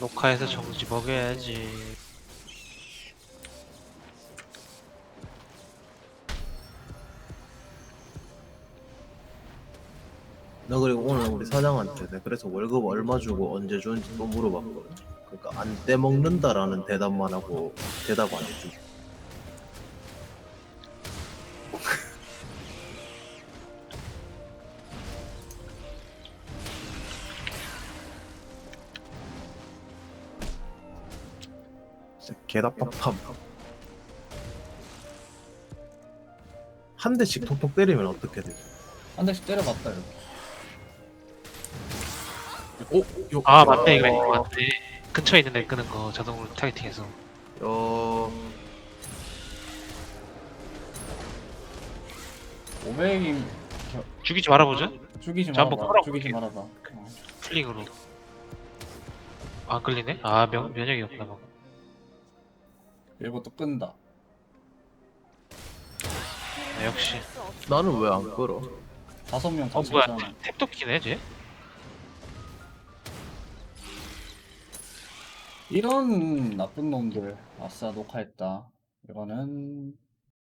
녹화해서 정지 먹여야지. 나 그리고 오늘 우리 사장한테 내가 그래서 월급 얼마 주고 언제 주는지 또 물어봤거든. 그러니까 안 떼먹는다라는 대답만 하고 대답 안 해줘. 진짜 개답답함. 한 대씩 톡톡 때리면 어떻게 돼? 한 대씩 때려봤다 이렇게. 오, 요, 아 맞네 이거 이거 맞네. 근처에 있는 애 끄는 거 자동으로 타겟팅해서. 어, 500인 죽이지 말아보죠. 죽이지 자, 한번 말아봐. 죽이지 말아봐. 어. 플링으로. 안 끌리네? 아 명, 면역이 없나 봐. 일부 또 끈다. 아, 역시. 나는 왜 안 끌어? 다섯 명어 같이 뭐야 있잖아. 탭도 키네 쟤? 이런 나쁜 놈들. 아싸 녹화했다. 이거는